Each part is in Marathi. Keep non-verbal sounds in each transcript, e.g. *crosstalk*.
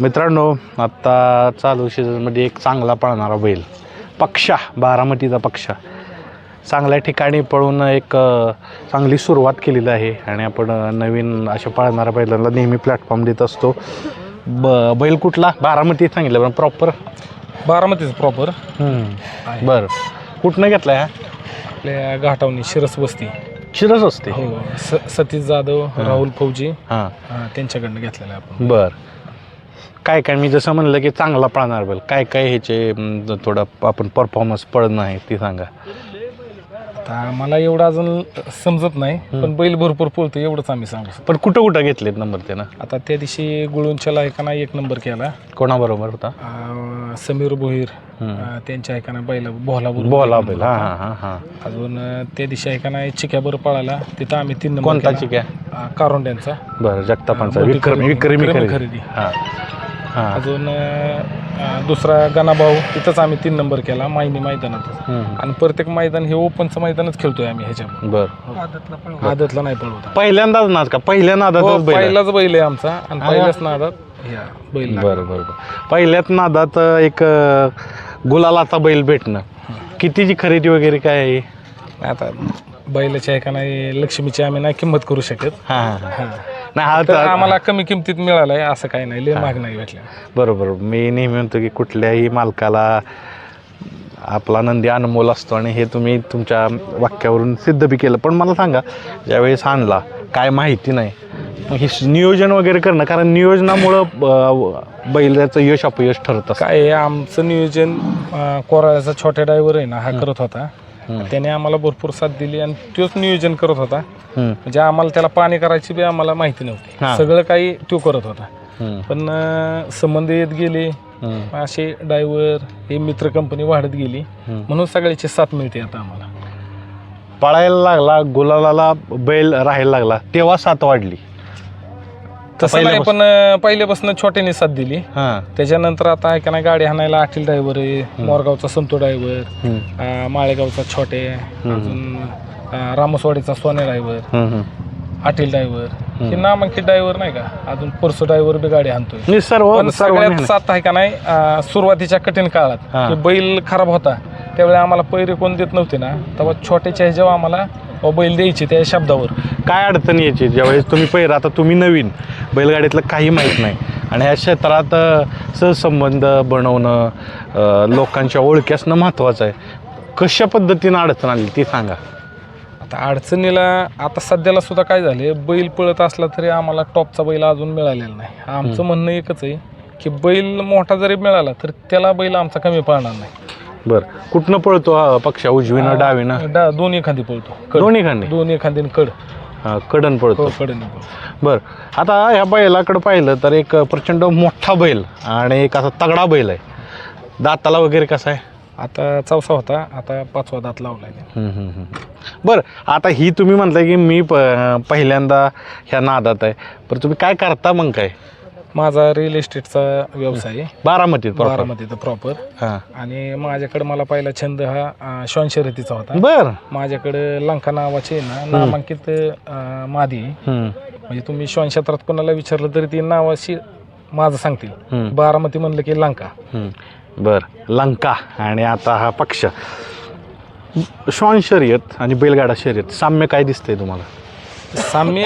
मित्रांनो आत्ता चालू सीझनमध्ये एक चांगला पळणारा बैल. पक्षा बारामतीचा पक्षा. चांगल्या ठिकाणी पळून एक चांगली सुरुवात केलेली आहे आणि आपण नवीन अशा पळणाऱ्या बैलांना नेहमी प्लॅटफॉर्म देत असतो. ब बैल कुठला? बारामती सांगितलं पण प्रॉपर बारामतीच प्रॉपर बरं. कुठनं घेतला आपल्या घाटावणी शिरस वस्ती. शिरस असते हो स सतीश जाधव राहुल फौजी हां. हा, त्यांच्याकडनं घेतलेलं आहे आपण. बर. काय काय मी जसं म्हणलं की चांगला पळणार बैल काय काय ह्याचे थोडं आपण परफॉर्मन्स पडणं आहे ती सांगा. आता मला एवढं अजून समजत नाही पण बैल भरपूर पळतो एवढंच आम्ही सांगू शकतो. पण कुठं कुठं घेतलेत नंबर त्यानं आता त्या दिवशी गुळूंच्या लायकाना एक नंबर केला. कोणाबरोबर होता? अं, समीर भोईर अं, त्यांच्या ऐकाना बैला बोला बोला बैल हां हां हां हां. अजून अं, त्या दिवशी ऐकाना चिक्याबर पळाला तिथं आम्ही तीन नंबर कोणता. चिक्या? कारोंड्यांचा. बरं जगतापांचा. विक्रमी विक्रमी खरेदी. खरेदी. हां. हां. अजून अं, दुसरा गणाभाऊ तिथंच आम्ही तीन नंबर केला मायनी मैदानात हम्म. आणि प्रत्येक मैदान हे ओपनचं मैदानच खेळतोय आम्ही ह्याच्या बरं. आदतला नाही पळवत पहिल्यांदाच नाद का? पहिल्या हो, नादातच बैल आहे? पहिलाच बैल आहे आमचा. आणि पहिल्याच नादात ह्या बैल. बरं बरं बरं. पहिल्याच नादात अं, एक अं, गुलालाचा बैल भेटणं. कितीची खरेदी वगैरे काय आहे? आता बैलाच्या एकाना लक्ष्मीची आम्ही नाही किंमत करू शकत. हां हां. हां. नाही हा तर तर आम्हाला कमी किमतीत मिळालाय असं काही नाही लय महाग नाही भेटलं. बरोबर. मी नेहमी म्हणतो की कुठल्याही मालकाला आपला नंदी अनमोल असतो आणि हे तुम्ही तुमच्या वाक्यावरून सिद्ध बी केलं. पण मला सांगा ज्यावेळेस आणला काय माहिती नाही. मग हे नियोजन वगैरे करणं कारण नियोजनामुळं अं, बैलाचं यश अपयश ठरत असतं. काय आहे, आमचं नियोजन अं, कोराळ्याचा छोट्या ड्रायव्हर आहे ना हा. करत होता. त्याने आम्हाला भरपूर साथ दिली आणि तोच नियोजन करत होता. म्हणजे आम्हाला त्याला पाणी करायची बी आम्हाला माहिती नव्हती. सगळं काही तो करत होता. पण संबंध येत गेले. असे ड्रायव्हर हे मित्र कंपनी वाढत गेली. म्हणून सगळ्याची साथ मिळते आता आम्हाला. पळायला लागला गुलालाला बैल राहायला लागला तेव्हा साथ वाढली. तसं नाही पण अं, पहिल्यापासून छोट्याने साथ दिली. हां. त्याच्यानंतर आता आहे का नाही गाडी हाणायला आटील ड्रायव्हर आहे मोरगावचा संतो ड्रायव्हर हम्म, माळेगावचा छोटे अजून अं, रामसवाडीचा सोने ड्रायव्हर हम्म, हम्म. आटील ड्रायव्हर हे नामांकित ड्रायव्हर नाही का? अजून परसो ड्रायव्हर बी गाडी हाणतोय मी सर्व पण सर्व सगळ्यात साथ आहे का नाही अं, सुरुवातीच्या कठीण काळात. हा. की बैल खराब होता त्यावेळी आम्हाला पैरे कोण देत नव्हते ना तेव्हा छोट्याच्या ह्याच्यावर आम्हाला अं, बैल द्यायचे त्या शब्दावर. काय अडचण यायची? ज्यावेळेस तुम्ही पहिला आता तुम्ही नवीन बैलगाडीतलं काही माहीत नाही. आणि ह्या क्षेत्रात सहसंबंध बनवणं अ, लोकांच्या ओळखी असणं महत्त्वाचं आहे. कशा पद्धतीनं अडचण आली ती सांगा. आता अडचणीला आता सध्याला सुद्धा काय झाले बैल पळत असला तरी आम्हाला टॉपचा बैल अजून मिळालेला नाही. आमचं म्हणणं एकच आहे की बैल मोठा जरी मिळाला तर त्याला बैल आमचा कमी पळणार नाही. बरं. कुठनं पळतो हा पक्षा? उजवीनं डावीनं? डा- दोन्ही एखादी पळतो. कड. दोन्ही खांदी? दोन्ही कड. हा, कडन पळतो. हो कडे पळतो. बरं. आता ह्या बैलाकडं पाहिलं तर एक प्रचंड मोठा बैल आणि एक असा तगडा बैल आहे. दाताला वगैरे कसा आहे? आता चौसा होता आता पाचवा दात लावलाय हम्म, हम्म, हम्म. बरं आता ही तुम्ही म्हणताय की मी प पहिल्यांदा ह्या नादात आहे. पण तुम्ही काय करता मग काय? माझा रिअल इस्टेटचा व्यवसाय आहे. बारामतीत proper? बारामतीचा प्रॉपर हां. आणि माझ्याकडे मला पहिला छंद हा अं, श्वान शर्यतीचा होता. बरं. माझ्याकडे लंका नावाचे ना नामांकित अं, मादी आहे. हम्म, म्हणजे तुम्ही श्वान क्षेत्रात कोणाला विचारलं तरी ती नावाशी माझं सांगतील. हम्म, बारामती म्हणलं की लंका. हम्म. बरं. लंका आणि आता हा पक्ष. श्वान शर्यत आणि बैलगाडा शर्यत साम्य काय दिसतंय तुम्हाला? साम्य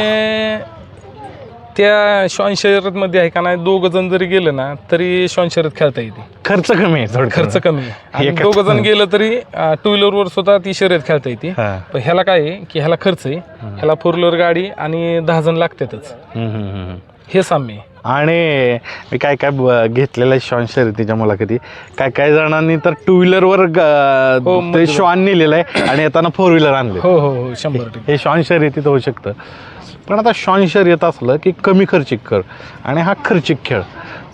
त्या श्वान शर्यतमध्ये आहे का नाही दोघ जण जरी गेलं ना तरी श्वान शर्यत खेळता येते. खर्च कमी आहे थोडं खर्च कमी आहे. एका- दोघ जण गेलं तरी टू व्हीलरवर सुद्धा ती शर्यत खेळता येते. हां. पण ह्याला काय आहे की ह्याला खर्च आहे. ह्याला फोर व्हीलर गाडी आणि दहा जण लागतातच. हम्म, हम्म, हम्म. हे साम्य आहे. आणि मी काय काय ब- घेतलेलं आहे श्वान शर्यतीच्या मुलाखती. काय काय जणांनी तर टू व्हीलरवर हो, ते श्वान नेलेलं आहे आणि येताना फोर व्हीलर आणले. हो हो हो शंभर टक्के. हे श्वान शर्यतीत होऊ शकतं. पण आता श्वान शर्यत असलं की कमी खर्चिक कर आणि हा खर्चिक खेळ.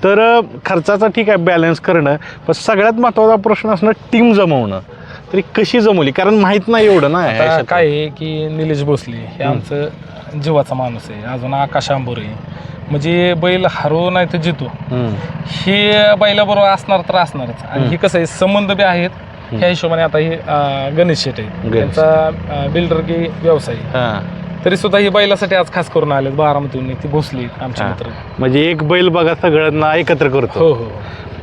तर अ, खर्चाचा ठीक आहे बॅलन्स करणं पण सगळ्यात महत्त्वाचा प्रश्न असणं टीम जमवणं. तरी कशी जमवली? कारण माहीत नाही एवढं ना ह्या आता क्षेत्रात. काय आहे की निलेश भोसले हे आमचं जीवाचा माणूस आहे. अजून आकाश आंबोरे. म्हणजे बैल हरवू नाही तर जितो. हे बैलाबरोबर असणार तर असणारच. आणि हे कसं आहे संबंध बी आहेत. ह्या हिशोबाने आता हे गणेश शेट आहे. त्यांचा बिल्डर की व्यवसाय. हां. तरी सुद्धा ही बैलासाठी आज खास करून आले बारामतीहून ती भोसली आमचे हा. मित्र. म्हणजे एक बैल बघा सगळ्यांना एकत्र करतो. हो हो.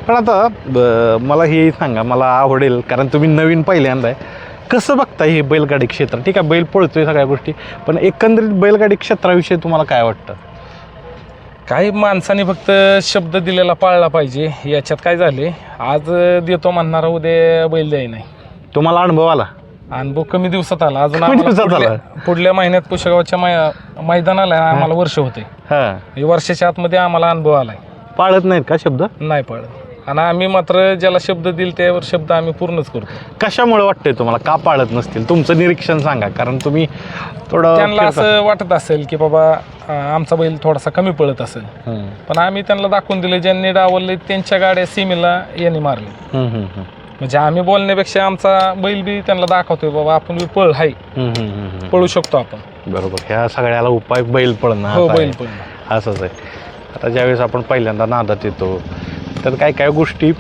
पण आता मला हे सांगा मला आवडेल कारण तुम्ही नवीन पहिल्यांदा आहे कसं बघता हे बैलगाडी क्षेत्र? ठीक आहे बैल पळतोय सगळ्या गोष्टी पण एकंदरीत बैलगाडी क्षेत्राविषयी तुम्हाला काय वाटतं? काही माणसाने फक्त शब्द दिलेला पाळला पाहिजे. याच्यात काय झाले? आज देतो म्हणणारा उद्या बैल द्याय नाही. तुम्हाला अनुभव आला? अनुभव कमी दिवसात आला. अजून कमी आम्हाला दिवसात पुढल्या- आला? पुढल्या महिन्यात कुशगावच्या मै- मैदानाला आम्हाला वर्ष होते हां. वर्षाच्या आतमध्ये आम्हाला अनुभव आलाय. पाळत नाहीत का शब्द? नाही पडत आणि आम्ही मात्र ज्याला शब्द दिल त्यावर शब्द आम्ही पूर्णच करतो कशामुळे वाटतंय तुम्हाला का पाळत नसतील तुमचं निरीक्षण सांगा कारण तुम्ही थोडं त्यांना फिरता. असं वाटत असेल की बाबा अं, आमचा बैल थोडासा कमी पळत असेल हम्म. पण आम्ही त्यांना दाखवून दिले ज्यांनी डावलले त्यांच्या गाड्या सीमेला यांनी मारले हम्म, हम्म, हम्म. म्हणजे आम्ही बोलण्यापेक्षा आमचा बैल बी त्यांना दाखवतोय बाबा आपण बी पळ हाय हम्म, हम्म, हम्म, हम्म. पळू शकतो आपण बरोबर ह्या सगळ्याला उपाय बैल पळणं हो हाच आहे. बैल पळणं असंच आहे आता ज्यावेळेस आपण पहिल्यांदा नादात येतो तर काय काय गोष्टी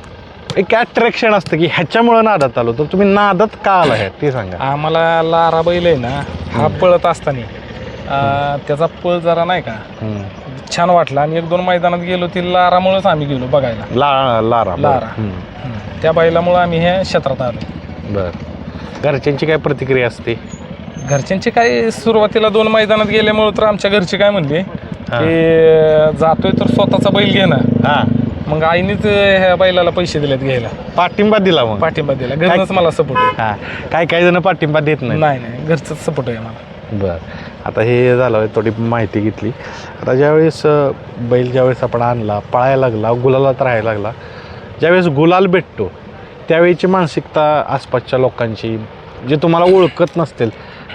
एक अट्रॅक्शन असतं की ह्याच्यामुळं नादात आलो. तर तुम्ही नादात का आला आहे ते सांगा. आम्हाला लारा बैल आहे ना हा पळत असताना त्याचा पळ जरा नाही का. छान वाटला. आणि एक दोन मैदानात गेलो ती लारामुळेच आम्ही गेलो बघायला. ला लारा लारा. त्या बैलामुळे आम्ही ह्या क्षेत्रात आलो. बर. घरच्यांची काय प्रतिक्रिया असते? घरच्यांची काय सुरुवातीला दोन मैदानात गेल्यामुळे तर आमच्या घरचे काय म्हणले की जातोय तर स्वतःचा बैल घे ना. हा. मग आईनीच ह्या बैलाला पैसे दिलेत घ्यायला. पाठिंबा दिला मग. पाठिंबा दिला. घरनंच मला सपोर्ट आहे. हा. काय काही जण पाठिंबा देत नाही नाही नाही. घरचंच सपोर्ट आहे मला. बर. आता हे झालं थोडी माहिती घेतली. आता ज्यावेळेस अ, बैल ज्यावेळेस आपण आणला पळायला लागला गुलालात राहायला लागला ज्यावेळेस गुलाल भेटतो त्यावेळीची मानसिकता आसपासच्या लोकांची जे तुम्हाला ओळखत नसतील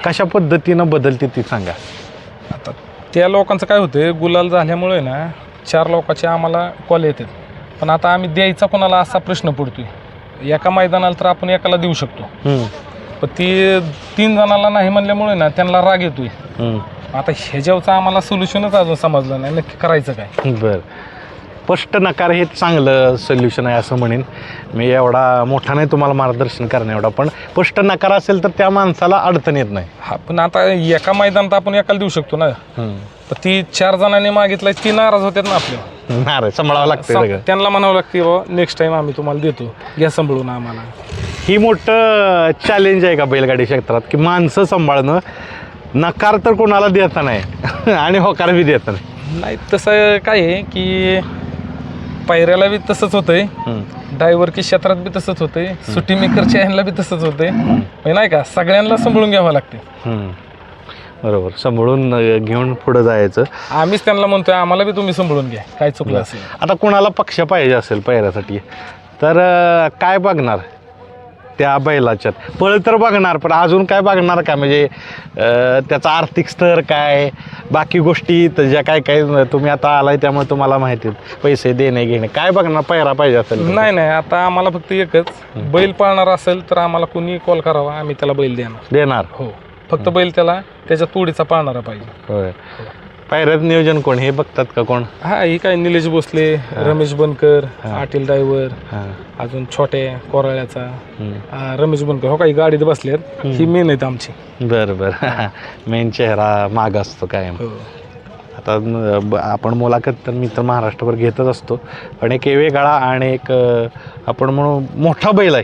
कशा पद्धतीनं बदलते ती सांगा. आता त्या लोकांचं काय होतं गुलाल झाल्यामुळे ना चार लोकांचे आम्हाला कॉल येतात. पण आता आम्ही द्यायचा कोणाला असा प्रश्न पडतोय. एका मैदानाला तर आपण एकाला देऊ शकतो. पण ती तीन जणाला नाही म्हणल्यामुळे ना त्यांना राग येतोय. आता ह्याच्यावरचं आम्हाला सोल्युशनच अजून समजलं नाही. नक्की करायचं काय? बर. स्पष्ट नकार हे चांगलं सोल्युशन आहे असं म्हणेन. मी एवढा मोठा नाही तुम्हाला मार्गदर्शन करणे एवढा पण स्पष्ट नकार असेल तर त्या माणसाला अडचण येत नाही. हा पण आता एका मैदानात आपण एकाला देऊ शकतो ना. पण ती चार जणांनी मागितलं ती नाराज होतात ना आपल्या नारे सांभाळावं लागतं त्यांना म्हणावं लागते बाबा नेक्स्ट टाइम आम्ही तुम्हाला देतो. घ्या सांभाळून आम्हाला. ही मोठं चॅलेंज आहे का बैलगाडी क्षेत्रात? की माणसं सांभाळणं नकार तर कोणाला देता नाही. *laughs* आणि होकार बी देता नाही. नाही तसं काय आहे की पायऱ्याला बी तसंच होतंय. ड्रायव्हर की क्षेत्रात बी तसंच होतंय. सुट्टी मेकरच्या ह्यांना बी तसंच होतंय. म्हणजे नाही का सगळ्यांना सांभाळून घ्यावं लागते. बरोबर. सांभाळून घेऊन पुढं जायचं. आम्हीच त्यांना म्हणतोय आम्हाला बी तुम्ही सांभाळून घ्या. काय चुकलं असेल. आता कोणाला पक्ष पाहिजे असेल पहिऱ्यासाठी तर काय बघणार? त्या बैलाच्यात. पळ तर बघणार पण अजून काय बघणार का? म्हणजे त्याचा आर्थिक स्तर काय? बाकी गोष्टी तर ज्या काय काय तुम्ही आता आलाय त्यामुळे तुम्हाला माहिती. पैसे देणे घेणे काय बघणार? पहिरा पाहिजे असेल? नाही नाही आता आम्हाला फक्त एकच. बैल पाळणार असेल तर आम्हाला कोणी कॉल करावा? आम्ही त्याला बैल देणार. देणार. हो. फक्त बैल त्याला त्याच्या तोडीचा पाळणारा पाहिजे. पायऱ्यात नियोजन कोण हे बघतात का कोण? हा ही काय निलेश भोसले रमेश बनकर आटील ड्रायव्हर हां. अजून छोटे कोराळ्याचा. आ, रमेश बनकर. हो काही गाडीत बसलेत ही मेन आहेत आमची. बरं बरं. मेन *laughs* चेहरा माग असतो कायम. हो. आता ब- आपण मुलाखत तर मी तर महाराष्ट्रभर घेतच असतो. पण एक वेगळा आणि एक अं, आपण म्हणू मोठा बैल आहे.